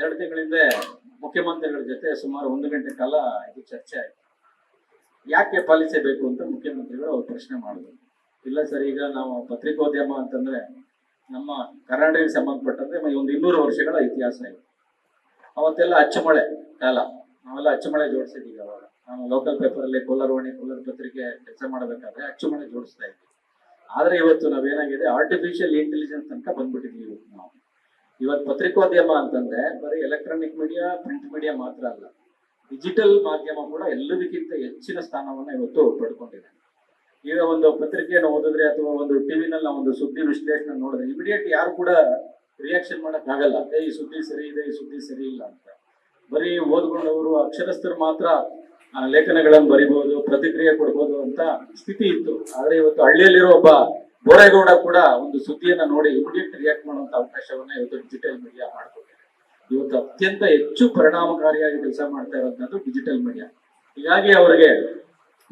ಎರಡು ತಿಂಗಳಿಂದ ಮುಖ್ಯಮಂತ್ರಿಗಳ ಜೊತೆ ಸುಮಾರು ಒಂದು ಗಂಟೆ ಕಾಲ ಇದು ಚರ್ಚೆ ಆಯಿತು. ಯಾಕೆ ಪಾಲಿಸಬೇಕು ಅಂತ ಮುಖ್ಯಮಂತ್ರಿಗಳು ಅವ್ರು ಪ್ರಶ್ನೆ ಮಾಡಿದ್ರು. ಇಲ್ಲ ಸರ್, ಈಗ ನಾವು ಪತ್ರಿಕೋದ್ಯಮ ಅಂತಂದ್ರೆ ನಮ್ಮ ಕರ್ನಾಟಕಕ್ಕೆ ಸಂಬಂಧಪಟ್ಟಂತೆ ಒಂದು ಇನ್ನೂರು ವರ್ಷಗಳ ಇತಿಹಾಸ ಇದೆ. ಅವತ್ತೆಲ್ಲ ಅಚ್ಚುಮಳೆ ಕಾಲ. ನಾವೆಲ್ಲ ಅಚ್ಚುಮಳೆ ಜೋಡಿಸಿದ್ದೀವಿ ಅವಾಗ ನಾವು ಲೋಕಲ್ ಪೇಪರಲ್ಲಿ ಕೋಲಾರವಾಣಿ, ಕೋಲಾರ ಪತ್ರಿಕೆ ಕೆಲಸ ಮಾಡಬೇಕಾದ್ರೆ ಅಚ್ಚುಮಳೆ ಜೋಡಿಸ್ತಾ ಇದ್ವಿ. ಆದರೆ ಇವತ್ತು ನಾವೇನಾಗಿದೆ? ಆರ್ಟಿಫಿಷಿಯಲ್ ಇಂಟೆಲಿಜೆನ್ಸ್ ತನಕ ಬಂದ್ಬಿಟ್ಟಿದ್ವಿ ಇವತ್ತು ನಾವು. ಇವತ್ತು ಪತ್ರಿಕೋದ್ಯಮ ಅಂತಂದ್ರೆ ಬರೀ ಎಲೆಕ್ಟ್ರಾನಿಕ್ ಮೀಡಿಯಾ ಪ್ರಿಂಟ್ ಮೀಡಿಯಾ ಮಾತ್ರ ಅಲ್ಲ. ಡಿಜಿಟಲ್ ಮಾಧ್ಯಮ ಕೂಡ ಎಲ್ಲದಕ್ಕಿಂತ ಹೆಚ್ಚಿನ ಸ್ಥಾನವನ್ನು ಇವತ್ತು ಪಡ್ಕೊಂಡಿದೆ. ಈಗ ಒಂದು ಪತ್ರಿಕೆಯನ್ನು ಓದಿದ್ರೆ ಅಥವಾ ಒಂದು ಟಿವಿನಲ್ಲಿ ನಾವು ಒಂದು ಸುದ್ದಿ ವಿಶ್ಲೇಷಣೆ ನೋಡಿದ್ರೆ ಇಮಿಡಿಯೇಟ್ ಯಾರು ಕೂಡ ರಿಯಾಕ್ಷನ್ ಮಾಡಕ್ ಆಗಲ್ಲ. ಏ, ಈ ಸುದ್ದಿ ಸರಿ ಇದೆ, ಈ ಸುದ್ದಿ ಸರಿ ಇಲ್ಲ ಅಂತ. ಬರೀ ಓದ್ಕೊಂಡವರು, ಅಕ್ಷರಸ್ಥರು ಮಾತ್ರ ಲೇಖನಗಳನ್ನು ಬರಿಬಹುದು ಪ್ರತಿಕ್ರಿಯೆ ಕೊಡ್ಬೋದು ಅಂತ ಸ್ಥಿತಿ ಇತ್ತು. ಆದ್ರೆ ಇವತ್ತು ಹಳ್ಳಿಯಲ್ಲಿರೋ ಒಬ್ಬ ಬೋರೇಗೌಡ ಕೂಡ ಒಂದು ಸುದ್ದಿಯನ್ನ ನೋಡಿ ಇಮಿಡಿಯೇಟ್ ರಿಯಾಕ್ಟ್ ಮಾಡುವಂತ ಅವಕಾಶವನ್ನ ಇವತ್ತು ಡಿಜಿಟಲ್ ಮೀಡಿಯಾ ಮಾಡ್ಕೊಟ್ಟಿದೆ. ಇವತ್ತು ಅತ್ಯಂತ ಹೆಚ್ಚು ಪರಿಣಾಮಕಾರಿಯಾಗಿ ಕೆಲಸ ಮಾಡ್ತಾ ಇರೋದು ಡಿಜಿಟಲ್ ಮೀಡಿಯಾ ಹೀಗಾಗಿ ಅವರಿಗೆ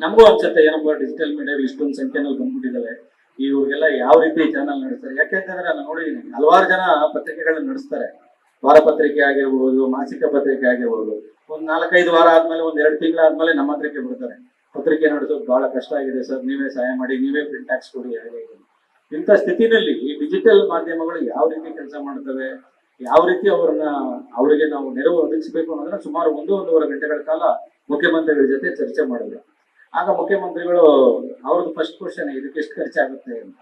ನಮಗೂ ಅನ್ಸುತ್ತೆ, ಏನಪ್ಪ ಡಿಜಿಟಲ್ ಮೀಡಿಯಾ ಇಷ್ಟೊಂದು ಸಂಖ್ಯೆನಲ್ಲಿ ಬಂದ್ಬಿಟ್ಟಿದ್ದಾವೆ ಇವ್ರಿಗೆಲ್ಲ ಯಾವ ರೀತಿ ಚಾನಲ್ ನಡೆಸ್ತಾರೆ? ಯಾಕೆಂತಂದ್ರೆ ನಾನು ನೋಡಿದ್ದೀನಿ ಹಲವಾರು ಜನ ಪತ್ರಿಕೆಗಳನ್ನ ನಡೆಸ್ತಾರೆ. ವಾರಪತ್ರಿಕೆ ಆಗಿರ್ಬೋದು, ಮಾಸಿಕ ಪತ್ರಿಕೆ ಆಗಿರ್ಬೋದು. ಒಂದ್ ನಾಲ್ಕೈದು ವಾರ ಆದ್ಮೇಲೆ, ಒಂದ್ ಎರಡು ತಿಂಗಳಾದ್ಮೇಲೆ ನಮ್ಮ ಹತ್ರಕ್ಕೆ ಬಿಡ್ತಾರೆ. ಪತ್ರಿಕೆ ನಡೆಸೋದು ಬಹಳ ಕಷ್ಟ ಆಗಿದೆ ಸರ್. ನೀವೇ ಸಹಾಯ ಮಾಡಿ, ನೀವೇ ಪ್ರಿಂಟ್ ಹಾಕ್ಸ್ಕೊಡಿ ಹೀಗೆ. ಇಂಥ ಸ್ಥಿತಿನಲ್ಲಿ ಈ ಡಿಜಿಟಲ್ ಮಾಧ್ಯಮಗಳು ಯಾವ ರೀತಿ ಕೆಲಸ ಮಾಡ್ತವೆ ಯಾವ ರೀತಿ ಅವರನ್ನ, ಅವರಿಗೆ ನಾವು ನೆರವು ಒದಗಿಸಬೇಕು ಅನ್ನೋದನ್ನ ಸುಮಾರು ಒಂದು ಒಂದೂವರೆ ಗಂಟೆಗಳ ಕಾಲ ಮುಖ್ಯಮಂತ್ರಿಗಳ ಜೊತೆ ಚರ್ಚೆ ಮಾಡಿದ್ರು. ಆಗ ಮುಖ್ಯಮಂತ್ರಿಗಳು, ಅವ್ರದ್ದು ಫಸ್ಟ್ ಕ್ವಶನ್ ಇದಕ್ಕೆ ಎಷ್ಟು ಖರ್ಚಾಗುತ್ತೆ? ಅಂತ.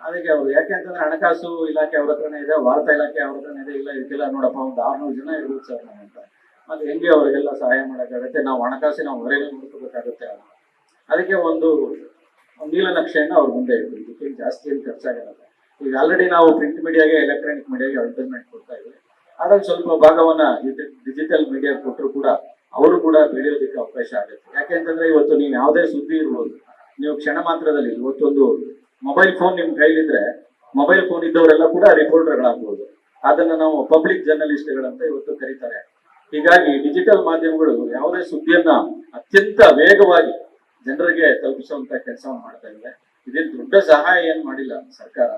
ಅದಕ್ಕೆ ಅವ್ರು, ಯಾಕೆ ಅಂತಂದ್ರೆ ಹಣಕಾಸು ಇಲಾಖೆ ಅವ್ರ ಹತ್ರನೇ ಇದೆ, ವಾರ್ತಾ ಇಲಾಖೆ ಅವ್ರ ಹತ್ರನೇ ಇದೆ, ಇಲ್ಲ ಇದಕ್ಕೆಲ್ಲ ನೋಡಪ್ಪ, ಒಂದು ಆರ್ನೂರು ಜನ ಇರ್ಬೋದು ಸರ್ ಅಂತ. ಮತ್ತೆ ಹೆಂಗೆ ಅವರಿಗೆಲ್ಲ ಸಹಾಯ ಮಾಡೋಕ್ಕಾಗತ್ತೆ? ನಾವು ಹಣಕಾಸಿನ ಹೊರೆಗೆ ನೋಡ್ಕೋಬೇಕಾಗುತ್ತೆ ಅದಕ್ಕೆ ಒಂದು ನೀಲನಕ್ಷೆಯನ್ನು ಅವ್ರ ಮುಂದೆ ಇದಕ್ಕೆ ಜಾಸ್ತಿ ಏನು ಖರ್ಚಾಗಲ್ಲ. ಈಗ ಆಲ್ರೆಡಿ ನಾವು ಪ್ರಿಂಟ್ ಮೀಡಿಯಾಗೆ ಎಲೆಕ್ಟ್ರಾನಿಕ್ ಮೀಡಿಯಾಗೆ ಅಡ್ವರ್ಟೈಸ್ಮೆಂಟ್ ಕೊಡ್ತಾ ಇದ್ದೀವಿ ಅದ್ರಲ್ಲಿ ಸ್ವಲ್ಪ ಭಾಗವನ್ನ ಡಿಜಿಟಲ್ ಮೀಡಿಯಾ ಕೊಟ್ಟರು ಕೂಡ ಅವರು ಕೂಡ ಬೆಳೆಯೋದಕ್ಕೆ ಅವಕಾಶ ಆಗುತ್ತೆ. ಯಾಕೆ ಅಂತಂದ್ರೆ ಇವತ್ತು ನೀವು ಯಾವುದೇ ಸುದ್ದಿ ಇರ್ಬೋದು, ನೀವು ಕ್ಷಣ ಮಾತ್ರದಲ್ಲಿ ಇವತ್ತೊಂದು ಮೊಬೈಲ್ ಫೋನ್ ನಿಮ್ ಕೈಲಿದ್ರೆ ಮೊಬೈಲ್ ಫೋನ್ ಇದ್ದವರೆಲ್ಲ ಕೂಡ ರಿಪೋರ್ಟರ್ಗಳಾಗ್ಬೋದು ಅದನ್ನ ನಾವು ಪಬ್ಲಿಕ್ ಜರ್ನಲಿಸ್ಟ್ಗಳಂತ ಇವತ್ತು ಕರೀತಾರೆ. ಹೀಗಾಗಿ ಡಿಜಿಟಲ್ ಮಾಧ್ಯಮಗಳು ಯಾವುದೇ ಸುದ್ದಿಯನ್ನ ಅತ್ಯಂತ ವೇಗವಾಗಿ ಜನರಿಗೆ ತಲುಪಿಸುವಂತ ಕೆಲಸ ಮಾಡ್ತಾ ಇದೆ ಇದೇನು ದೊಡ್ಡ ಸಹಾಯ ಏನ್ ಮಾಡಿಲ್ಲ ಸರ್ಕಾರ.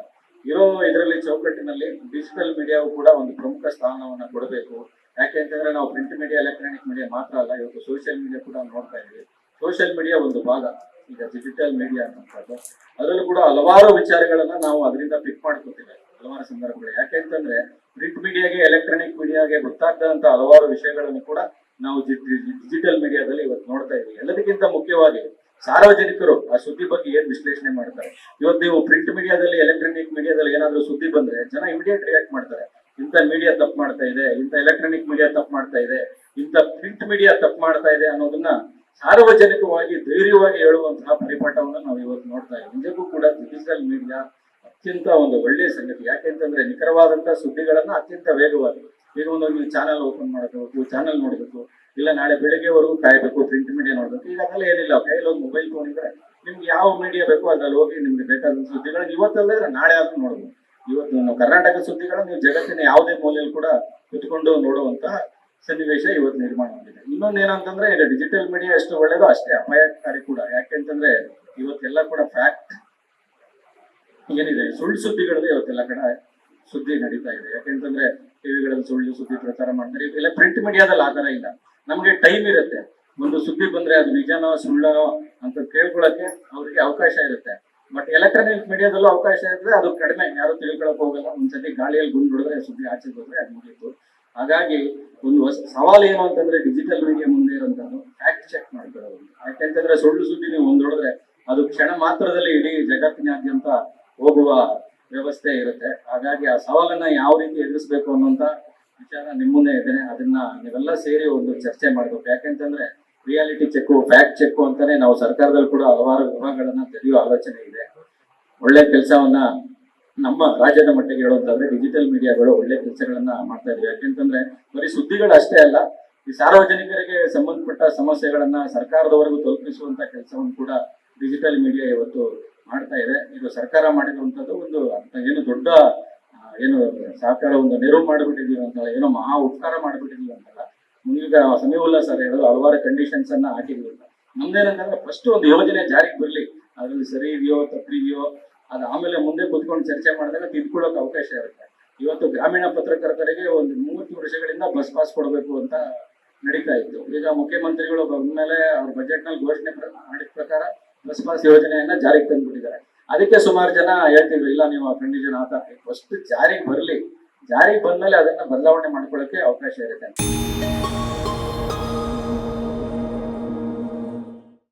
ಇರೋ ಇದರಲ್ಲಿ ಚೌಕಟ್ಟಿನಲ್ಲಿ ಡಿಜಿಟಲ್ ಮೀಡಿಯಾವು ಕೂಡ ಒಂದು ಪ್ರಮುಖ ಸ್ಥಾನವನ್ನು ಕೊಡಬೇಕು. ಯಾಕೆ ಅಂತಂದ್ರೆ ನಾವು ಪ್ರಿಂಟ್ ಮೀಡಿಯಾ ಎಲೆಕ್ಟ್ರಾನಿಕ್ ಮೀಡಿಯಾ ಮಾತ್ರ ಅಲ್ಲ, ಇವತ್ತು ಸೋಷಿಯಲ್ ಮೀಡಿಯಾ ಕೂಡ ನೋಡ್ತಾ ಇದ್ದೀವಿ. ಸೋಷಿಯಲ್ ಮೀಡಿಯಾ ಒಂದು ಭಾಗ, ಈಗ ಡಿಜಿಟಲ್ ಮೀಡಿಯಾ ಅನ್ನುವಂಥದ್ದು ಅದರಲ್ಲೂ ಕೂಡ ಹಲವಾರು ವಿಚಾರಗಳನ್ನ ನಾವು ಅದರಿಂದ ಪಿಕ್ ಮಾಡ್ಕೊತೀವಿ. ಹಲವಾರು ಸಂದರ್ಭಗಳು ಯಾಕೆ ಅಂತಂದ್ರೆ ಪ್ರಿಂಟ್ ಮೀಡಿಯಾಗೆ ಎಲೆಕ್ಟ್ರಾನಿಕ್ ಮೀಡಿಯಾಗೆ ಗೊತ್ತಾಗದಂತ ಹಲವಾರು ವಿಷಯಗಳನ್ನು ಕೂಡ ನಾವು ಡಿಜಿಟಲ್ ಮೀಡಿಯಾದಲ್ಲಿ ಇವತ್ತು ನೋಡ್ತಾ ಇದ್ದೀವಿ. ಎಲ್ಲದಕ್ಕಿಂತ ಮುಖ್ಯವಾಗಿ ಸಾರ್ವಜನಿಕರು ಆ ಸುದ್ದಿ ಬಗ್ಗೆ ಏನ್ ವಿಶ್ಲೇಷಣೆ ಮಾಡ್ತಾರೆ? ಇವತ್ತು ನೀವು ಪ್ರಿಂಟ್ ಮೀಡಿಯಾದಲ್ಲಿ ಎಲೆಕ್ಟ್ರಾನಿಕ್ ಮೀಡಿಯಾದಲ್ಲಿ ಏನಾದರೂ ಸುದ್ದಿ ಬಂದ್ರೆ ಜನ ಇಮಿಡಿಯೇಟ್ ರಿಯಾಕ್ಟ್ ಮಾಡ್ತಾರೆ. ಇಂಥ ಮೀಡಿಯಾ ತಪ್ಪು ಮಾಡ್ತಾ ಇದೆ, ಇಂಥ ಎಲೆಕ್ಟ್ರಾನಿಕ್ ಮೀಡಿಯಾ ತಪ್ಪು ಮಾಡ್ತಾ ಇದೆ, ಇಂಥ ಪ್ರಿಂಟ್ ಮೀಡಿಯಾ ತಪ್ಪು ಮಾಡ್ತಾ ಇದೆ ಅನ್ನೋದನ್ನ ಸಾರ್ವಜನಿಕವಾಗಿ ಧೈರ್ಯವಾಗಿ ಹೇಳುವಂತಹ ಪರಿಪಾಠವನ್ನು ನಾವು ಇವತ್ತು ನೋಡ್ತಾ ಇದ್ದೀವಿ. ನಿಜಕ್ಕೂ ಕೂಡ ಡಿಜಿಟಲ್ ಮೀಡಿಯಾ ಅತ್ಯಂತ ಒಂದು ಒಳ್ಳೆಯ ಸಂಗತಿ. ಯಾಕೆಂತಂದ್ರೆ ನಿಖರವಾದಂತಹ ಸುದ್ದಿಗಳನ್ನ ಅತ್ಯಂತ ವೇಗವಾಗಿ ಒಂದು ನೀವು ಚಾನಲ್ ಓಪನ್ ಮಾಡಬೇಕು ಚಾನಲ್ ನೋಡಬೇಕು, ಇಲ್ಲ ನಾಳೆ ಬೆಳಿಗ್ಗೆವರೆಗೂ ಕಾಯಬೇಕು ಪ್ರಿಂಟ್ ಮೀಡಿಯಾ ನೋಡಬೇಕು. ಈಗ ಅದೆಲ್ಲ ಏನಿಲ್ಲ. ಕೈಯಲ್ಲಿ ಒಂದು ಮೊಬೈಲ್ ಫೋನ್ ಇದ್ರೆ ನಿಮ್ಗೆ ಯಾವ ಮೀಡಿಯಾ ಬೇಕೋ ಅದ್ರಲ್ಲಿ ಹೋಗಿ ನಿಮ್ಗೆ ಬೇಕಾದ ಸುದ್ದಿಗಳನ್ನ ಇವತ್ತಲ್ಲದ್ರೆ ನಾಳೆ ಆದ್ರೂ ನೋಡಬಹುದು ಇವತ್ತು ನಮ್ಮ ಕರ್ನಾಟಕ ಸುದ್ದಿಗಳನ್ನ ನೀವು ಜಗತ್ತಿನ ಯಾವುದೇ ಮೂಲೆಯಲ್ಲಿ ಕೂಡ ಕುತ್ಕೊಂಡು ನೋಡುವಂತಹ ಸನ್ನಿವೇಶ ಇವತ್ತು ನಿರ್ಮಾಣ ಆಗಿದೆ. ಇನ್ನೊಂದು ಏನಂತಂದ್ರೆ, ಈಗ ಡಿಜಿಟಲ್ ಮೀಡಿಯಾ ಎಷ್ಟು ಒಳ್ಳೇದೋ ಅಷ್ಟೇ ಅಪಾಯಕಾರಿ ಕೂಡ. ಯಾಕೆಂತಂದ್ರೆ, ಇವತ್ತೆಲ್ಲ ಕೂಡ ಫ್ಯಾಕ್ಟ್ ಏನಿದೆ? ಸುಳ್ಳು ಸುದ್ದಿಗಳಲ್ಲಿ ಇವತ್ತೆಲ್ಲ ಕಡೆ ಸುದ್ದಿ ನಡೀತಾ ಇದೆ. ಯಾಕೆಂತಂದ್ರೆ ಟಿವಿಗಳಲ್ಲಿ ಸುಳ್ಳು ಸುದ್ದಿ ಪ್ರಚಾರ ಮಾಡ್ತಾರೆ. ಇದೆಲ್ಲ ಪ್ರಿಂಟ್ ಮೀಡಿಯಾದಲ್ಲಿ ಆತರ ಇಲ್ಲ. ನಮಗೆ ಟೈಮ್ ಇರುತ್ತೆ. ಒಂದು ಸುದ್ದಿ ಬಂದ್ರೆ ಅದು ನಿಜನೋ ಸುಳ್ಳೋ ಅಂತ ಕೇಳ್ಕೊಳಕ್ಕೆ ಅವ್ರಿಗೆ ಅವಕಾಶ ಇರುತ್ತೆ. ಬಟ್ ಎಲೆಕ್ಟ್ರಾನಿಕ್ ಮೀಡಿಯಾದಲ್ಲೂ ಅವಕಾಶ ಇದ್ರೆ ಅದು ಕಡಿಮೆ. ಯಾರು ತಿಳ್ಕೊಳಕ್ ಹೋಗಲ್ಲ. ಒಂದ್ಸತಿ ಗಾಳಿಯಲ್ಲಿ ಗುಂಡು ಹೊಡೆದ್ರೆ, ಸುದ್ದಿ ಆಚೆ ಬಂದ್ರೆ ಅದು ಮುಗೀತು. ಹಾಗಾಗಿ ಒಂದು ಸವಾಲು ಏನು ಅಂತಂದ್ರೆ ಡಿಜಿಟಲ್ ಮೀಡಿಯಾ ಮುಂದೆ ಇರುವಂತದ್ದು ಫ್ಯಾಕ್ಟ್ ಚೆಕ್ ಮಾಡ್ಕೊಳ್ಳೋದು. ಯಾಕೆಂತಂದ್ರೆ ಸುಳ್ಳು ಸುದ್ದಿ ನೀವು ಒಂದ್ ಹೊಡೆದ್ರೆ ಅದು ಕ್ಷಣ ಮಾತ್ರದಲ್ಲಿ ಇಡೀ ಜಗತ್ತಿನಾದ್ಯಂತ ಹೋಗುವ ವ್ಯವಸ್ಥೆ ಇರುತ್ತೆ. ಹಾಗಾಗಿ ಆ ಸವಾಲನ್ನ ಯಾವ ರೀತಿ ಎದುರಿಸಬೇಕು ಅನ್ನುವಂತ ವಿಚಾರ ನಿಮ್ಮನ್ನೇ ಇದೆ. ಅದನ್ನ ನೀವೆಲ್ಲ ಸೇರಿ ಒಂದು ಚರ್ಚೆ ಮಾಡಬೇಕು. ಯಾಕೆಂತಂದ್ರೆ ರಿಯಾಲಿಟಿ ಚೆಕ್ ಫ್ಯಾಕ್ಟ್ ಚೆಕ್ ಅಂತಾನೆ ನಾವು ಸರ್ಕಾರದಲ್ಲಿ ಕೂಡ ಹಲವಾರು ವಿಭಾಗಗಳನ್ನ ತೆರೆಯುವ ಆಲೋಚನೆ ಇದೆ. ಒಳ್ಳೆ ಕೆಲಸವನ್ನ ನಮ್ಮ ರಾಜ್ಯದ ಮಟ್ಟಿಗೆ ಹೇಳುವಂತಂದ್ರೆ ಡಿಜಿಟಲ್ ಮೀಡಿಯಾಗಳು ಒಳ್ಳೆ ಕೆಲಸಗಳನ್ನ ಮಾಡ್ತಾ ಇದ್ವಿ. ಯಾಕೆಂತಂದ್ರೆ ಬರೀ ಸುದ್ದಿಗಳು ಅಷ್ಟೇ ಅಲ್ಲ, ಈ ಸಾರ್ವಜನಿಕರಿಗೆ ಸಂಬಂಧಪಟ್ಟ ಸಮಸ್ಯೆಗಳನ್ನ ಸರ್ಕಾರದವರೆಗೂ ತಲುಪಿಸುವಂತ ಕೆಲಸವನ್ನು ಕೂಡ ಡಿಜಿಟಲ್ ಮೀಡಿಯಾ ಇವತ್ತು ಮಾಡ್ತಾ ಇದೆ. ಇದು ಸರ್ಕಾರ ಮಾಡಿರುವಂತದ್ದು ಒಂದು ಅಂತ ಏನು ದೊಡ್ಡ ಏನು ಸರ್ಕಾರ ಒಂದು ನೆರವು ಮಾಡಿಬಿಟ್ಟಿದೀವಿ ಅಂತಲ್ಲ, ಏನೋ ಮಹಾ ಉಪಕಾರ ಮಾಡಿಬಿಟ್ಟಿದ್ದೀವಿ ಅಂತಲ್ಲ ಮುಂದೀಗ ಸಮೀವುಲ್ಲ ಸರ್ ಹೇಳೋದು ಹಲವಾರು ಕಂಡೀಷನ್ಸ್ ಅನ್ನ ಹಾಕಿದ್ವಿ ಅಂತ ನಮ್ದೇನಂತಂದ್ರೆ ಫಸ್ಟ್ ಒಂದು ಯೋಜನೆ ಜಾರಿಗೆ ಬರಲಿ. ಅದ್ರಲ್ಲಿ ಸರಿ ಇದೆಯೋ ತಪ್ಪಿದೆಯೋ ಅದು ಆಮೇಲೆ ಮುಂದೆ ಕುತ್ಕೊಂಡು ಚರ್ಚೆ ಮಾಡಿದಾಗ ತಿದ್ಕೊಳ್ಳೋಕೆ ಅವಕಾಶ ಇರುತ್ತೆ. ಇವತ್ತು ಗ್ರಾಮೀಣ ಪತ್ರಕರ್ತರಿಗೆ ಒಂದು ಮೂವತ್ತು ವರ್ಷಗಳಿಂದ ಬಸ್ ಪಾಸ್ ಕೊಡಬೇಕು ಅಂತ ನಡೀತಾ ಇತ್ತು. ಈಗ ಮುಖ್ಯಮಂತ್ರಿಗಳು ಬಂದ್ಮೇಲೆ ಅವ್ರ ಬಜೆಟ್ನಲ್ಲಿ ಘೋಷಣೆ ಮಾಡಿದ ಪ್ರಕಾರ ಬಸ್ ಪಾಸ್ ಯೋಜನೆಯನ್ನ ಜಾರಿಗೆ ತಂದ್ಬಿಟ್ಟಿದ್ದಾರೆ. ಅದಕ್ಕೆ ಸುಮಾರು ಜನ ಹೇಳ್ತಿದ್ರು, ಇಲ್ಲ, ನೀವು ಕಂಡೀಷನ್ ಆತ ಫಸ್ಟ್ ಜಾರಿಗೆ ಬರಲಿ. ಜಾರಿಗೆ ಬಂದ್ಮೇಲೆ ಅದನ್ನ ಬದಲಾವಣೆ ಮಾಡ್ಕೊಳ್ಳೋಕೆ ಅವಕಾಶ ಇರುತ್ತೆ